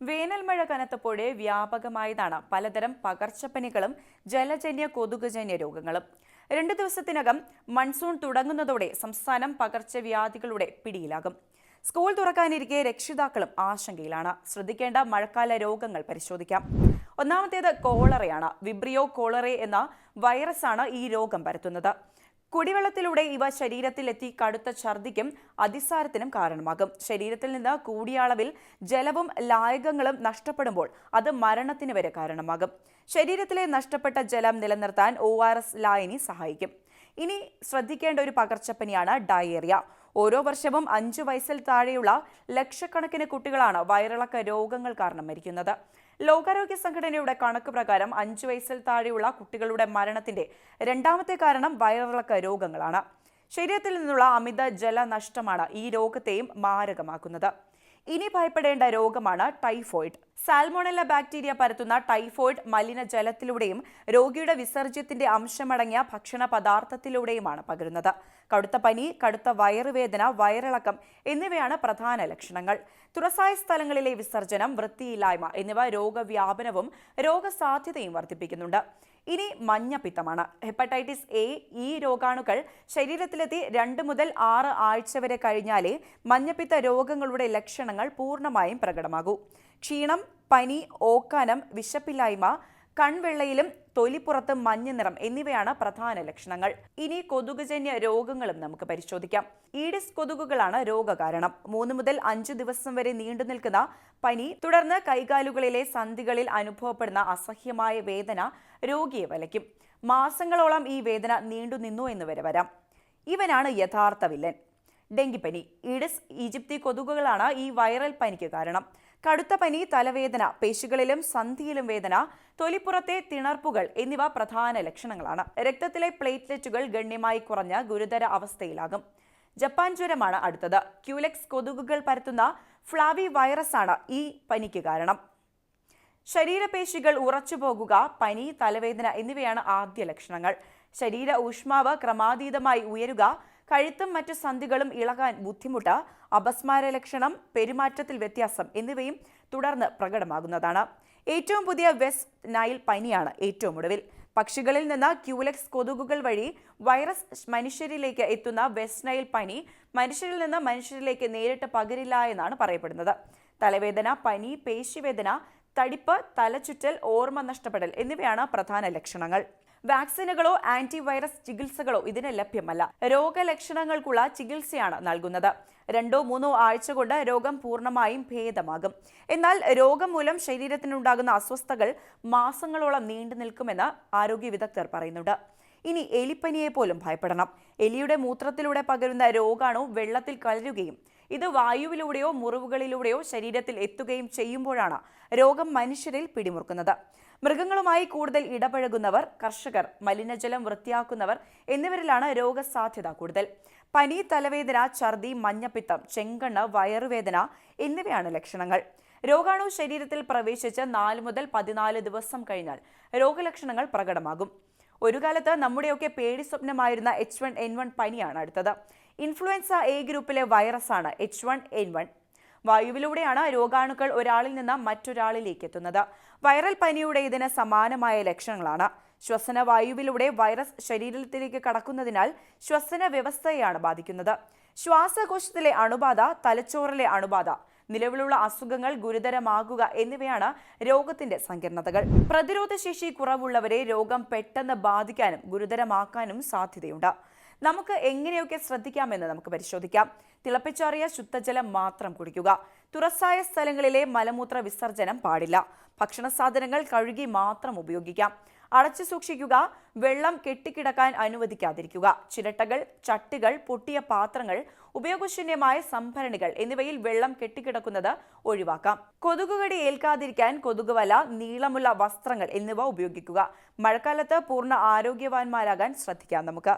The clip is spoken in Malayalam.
വേനൽ മഴ കനത്തപ്പോഴേ വ്യാപകമായതാണ് പലതരം പകർച്ചപ്പനികളും ജലജന്യ കൊതുകുജന്യ രോഗങ്ങളും. രണ്ട് ദിവസത്തിനകം മൺസൂൺ തുടങ്ങുന്നതോടെ സംസ്ഥാനം പകർച്ചവ്യാധികളുടെ പിടിയിലാകും. സ്കൂൾ തുറക്കാനിരിക്കെ രക്ഷിതാക്കളും ആശങ്കയിലാണ്. ശ്രദ്ധിക്കേണ്ട മഴക്കാല രോഗങ്ങൾ പരിശോധിക്കാം. ഒന്നാമത്തേത് കോളറയാണ്. വിബ്രിയോ കോളറെ എന്ന വൈറസാണ് ഈ രോഗം പരത്തുന്നത്. കുടിവെള്ളത്തിലൂടെ ഇവ ശരീരത്തിലെത്തി കടുത്ത ഛർദിക്കും അതിസാരത്തിനും കാരണമാകും. ശരീരത്തിൽ നിന്ന് കൂടിയ അളവിൽ ജലവും ലായകങ്ങളും നഷ്ടപ്പെടുമ്പോൾ അത് മരണത്തിന് വരെ കാരണമാകും. ശരീരത്തിലെ നഷ്ടപ്പെട്ട ജലം നിലനിർത്താൻ ഒ ആർ എസ് ലായനി സഹായിക്കും. ഇനി ശ്രദ്ധിക്കേണ്ട ഒരു പകർച്ചപ്പനിയാണ് ഡയേറിയ. ഓരോ വർഷവും അഞ്ചു വയസ്സിൽ താഴെയുള്ള ലക്ഷക്കണക്കിന് കുട്ടികളാണ് വയറിളക്ക രോഗങ്ങൾ കാരണം മരിക്കുന്നത്. ലോകാരോഗ്യ സംഘടനയുടെ കണക്ക് പ്രകാരം അഞ്ചു വയസ്സിൽ താഴെയുള്ള കുട്ടികളുടെ മരണത്തിന്റെ രണ്ടാമത്തെ കാരണം വയറിളക്ക രോഗങ്ങളാണ്. ശരീരത്തിൽ നിന്നുള്ള അമിത ജലനഷ്ടമാണ് ഈ രോഗത്തെയും മാരകമാക്കുന്നത്. ഇനി ഭയപ്പെടേണ്ട രോഗമാണ് ടൈഫോയിഡ്. സാൽമോണല്ല ബാക്ടീരിയ പരത്തുന്ന ടൈഫോയിഡ് മലിനജലത്തിലൂടെയും രോഗിയുടെ വിസർജ്യത്തിന്റെ അംശമടങ്ങിയ ഭക്ഷണ പദാർത്ഥത്തിലൂടെയുമാണ് പകരുന്നത്. കടുത്ത പനി കടുത്ത വയറുവേദന വയറിളക്കം എന്നിവയാണ് പ്രധാന ലക്ഷണങ്ങൾ. തുറസായ സ്ഥലങ്ങളിലെ വിസർജനം വൃത്തിയില്ലായ്മ എന്നിവ രോഗവ്യാപനവും രോഗസാധ്യതയും വർദ്ധിപ്പിക്കുന്നുണ്ട്. ഇനി മഞ്ഞപ്പിത്തമാണ് ഹെപ്പറ്റൈറ്റിസ് എ ഈ രോഗാണുക്കൾ ശരീരത്തിലെത്തി രണ്ട് മുതൽ ആറ് ആഴ്ച വരെ കഴിഞ്ഞാലേ മഞ്ഞപ്പിത്ത രോഗങ്ങളുടെ ലക്ഷണങ്ങൾ പൂർണമായും പ്രകടമാകൂ. ക്ഷീണം പനി ഓക്കാനം വിശപ്പില്ലായ്മ കൺവെള്ളയിലും തൊലിപ്പുറത്ത് മഞ്ഞ നിറം എന്നിവയാണ് പ്രധാന ലക്ഷണങ്ങൾ. ഇനി കൊതുകുജന്യ രോഗങ്ങളും നമുക്ക് പരിശോധിക്കാം. ഈഡിസ് കൊതുകുകളാണ് രോഗകാരണം. മൂന്ന് മുതൽ അഞ്ച് ദിവസം വരെ നീണ്ടു നിൽക്കുന്ന പനി തുടർന്ന് കൈകാലുകളിലെ സന്ധികളിൽ അനുഭവപ്പെടുന്ന അസഹ്യമായ വേദന രോഗിയെ വലയ്ക്കും. മാസങ്ങളോളം ഈ വേദന നീണ്ടു നിന്നു എന്ന് വരെ വരാം. ഇവനാണ് യഥാർത്ഥ വില്ലൻ. ഡെങ്കിപ്പനി. ഈഡിസ് ഈജിപ്തി കൊതുകുകളാണ് ഈ വൈറൽ പനിക്ക് കാരണം. കടുത്ത പനി തലവേദന പേശികളിലും സന്ധിയിലും വേദന തൊലിപ്പുറത്തെ തിണർപ്പുകൾ എന്നിവ പ്രധാന ലക്ഷണങ്ങളാണ്. രക്തത്തിലെ പ്ലേറ്റ്ലെറ്റുകൾ ഗണ്യമായി കുറഞ്ഞ ഗുരുതര അവസ്ഥയിലാകും. ജപ്പാൻ ജ്വരമാണ് അടുത്തത്. ക്യൂലെക്സ് കൊതുകുകൾ പരത്തുന്ന ഫ്ലാവി ആണ് ഈ പനിക്ക് കാരണം. ശരീരപേശികൾ ഉറച്ചുപോകുക പനി തലവേദന എന്നിവയാണ് ആദ്യ ലക്ഷണങ്ങൾ. ശരീര ഊഷ്മാവ് ക്രമാതീതമായി ഉയരുക കഴുത്തും മറ്റു സന്ധികളും ഇളകാൻ ബുദ്ധിമുട്ട് അപസ്മാര ലക്ഷണം പെരുമാറ്റത്തിൽ വ്യത്യാസം എന്നിവയും തുടർന്ന് പ്രകടമാകുന്നതാണ്. ഏറ്റവും പുതിയ വെസ്റ്റ് നൈൽ പനിയാണ് ഏറ്റവും ഒടുവിൽ. പക്ഷികളിൽ നിന്ന് ക്യൂലെക്സ് കൊതുകുകൾ വഴി വൈറസ് മനുഷ്യരിലേക്ക് എത്തുന്ന വെസ്റ്റ് നൈൽ പനി മനുഷ്യരിൽ നിന്ന് മനുഷ്യരിലേക്ക് നേരിട്ട് പകരില്ല എന്നാണ് പറയപ്പെടുന്നത്. തലവേദന പനി പേശിവേദന തടിപ്പ് തലചുറ്റൽ ഓർമ്മ നഷ്ടപ്പെടൽ എന്നിവയാണ് പ്രധാന ലക്ഷണങ്ങൾ. വാക്സിനുകളോ ആന്റിവൈറസ് ചികിത്സകളോ ഇതിന് ലഭ്യമല്ല. രോഗലക്ഷണങ്ങൾക്കുള്ള ചികിത്സയാണ് നൽകുന്നത്. രണ്ടോ മൂന്നോ ആഴ്ച കൊണ്ട് രോഗം പൂർണമായും ഭേദമാകും. എന്നാൽ രോഗം മൂലം ശരീരത്തിനുണ്ടാകുന്ന അസ്വസ്ഥകൾ മാസങ്ങളോളം നീണ്ടു നിൽക്കുമെന്ന് ആരോഗ്യ വിദഗ്ധർ പറയുന്നുണ്ട്. ഇനി എലിപ്പനിയെ പോലും ഭയപ്പെടണം. എലിയുടെ മൂത്രത്തിലൂടെ പകരുന്ന രോഗാണു വെള്ളത്തിൽ കലരുകയും ഇത് വായുവിലൂടെയോ മുറിവുകളിലൂടെയോ ശരീരത്തിൽ എത്തുകയും ചെയ്യുമ്പോഴാണ് രോഗം മനുഷ്യരിൽ പിടിമുറുക്കുന്നത്. മൃഗങ്ങളുമായി കൂടുതൽ ഇടപഴകുന്നവർ കർഷകർ മലിനജലം വൃത്തിയാക്കുന്നവർ എന്നിവരിലാണ് രോഗസാധ്യത കൂടുതൽ. പനി തലവേദന ഛർദി മഞ്ഞപ്പിത്തം ചെങ്കണ്ണ് വയറുവേദന എന്നിവയാണ് ലക്ഷണങ്ങൾ. രോഗാണു ശരീരത്തിൽ പ്രവേശിച്ച് നാല് മുതൽ പതിനാല് ദിവസം കഴിഞ്ഞാൽ രോഗലക്ഷണങ്ങൾ പ്രകടമാകും. ഒരു കാലത്ത് നമ്മുടെയൊക്കെ പേടി സ്വപ്നമായിരുന്ന എച്ച് വൺ എൻ വൺ പനിയാണ് അടുത്തത്. ഇൻഫ്ലുവൻസ എ ഗ്രൂപ്പിലെ വൈറസാണ് എച്ച് വൺ എൻ വൺ. വായുവിലൂടെയാണ് രോഗാണുക്കൾ ഒരാളിൽ നിന്ന് മറ്റൊരാളിലേക്ക് എത്തുന്നത്. വൈറൽ പനിയുടെ ഇതിന് സമാനമായ ലക്ഷണങ്ങളാണ്. ശ്വസന വായുവിലൂടെ വൈറസ് ശരീരത്തിലേക്ക് കടക്കുന്നതിനാൽ ശ്വസന വ്യവസ്ഥയെയാണ് ബാധിക്കുന്നത്. ശ്വാസകോശത്തിലെ അണുബാധ തലച്ചോറിലെ അണുബാധ നിലവിലുള്ള അസുഖങ്ങൾ ഗുരുതരമാകുക എന്നിവയാണ് രോഗത്തിന്റെ സങ്കീർണതകൾ. പ്രതിരോധശേഷി കുറവുള്ളവരെ രോഗം പെട്ടെന്ന് ബാധിക്കാനും ഗുരുതരമാക്കാനും സാധ്യതയുണ്ട്. നമുക്ക് എങ്ങനെയൊക്കെ ശ്രദ്ധിക്കാമെന്ന് നമുക്ക് പരിശോധിക്കാം. തിളപ്പിച്ചാറിയ ശുദ്ധജലം മാത്രം കുടിക്കുക. തുറസായ സ്ഥലങ്ങളിലെ മലമൂത്ര വിസർജനം പാടില്ല. ഭക്ഷണ സാധനങ്ങൾ കഴുകി മാത്രം ഉപയോഗിക്കാം. അടച്ചു സൂക്ഷിക്കുക. വെള്ളം കെട്ടിക്കിടക്കാൻ അനുവദിക്കാതിരിക്കുക. ചിരട്ടകൾ ചട്ടികൾ പൊട്ടിയ പാത്രങ്ങൾ ഉപയോഗശൂന്യമായ സംഭരണികൾ എന്നിവയിൽ വെള്ളം കെട്ടിക്കിടക്കുന്നത് ഒഴിവാക്കാം. കൊതുകുകടി ഏൽക്കാതിരിക്കാൻ കൊതുകുവല നീളമുള്ള വസ്ത്രങ്ങൾ എന്നിവ ഉപയോഗിക്കുക. മഴക്കാലത്ത് പൂർണ ആരോഗ്യവാന്മാരാകാൻ ശ്രദ്ധിക്കാം നമുക്ക്.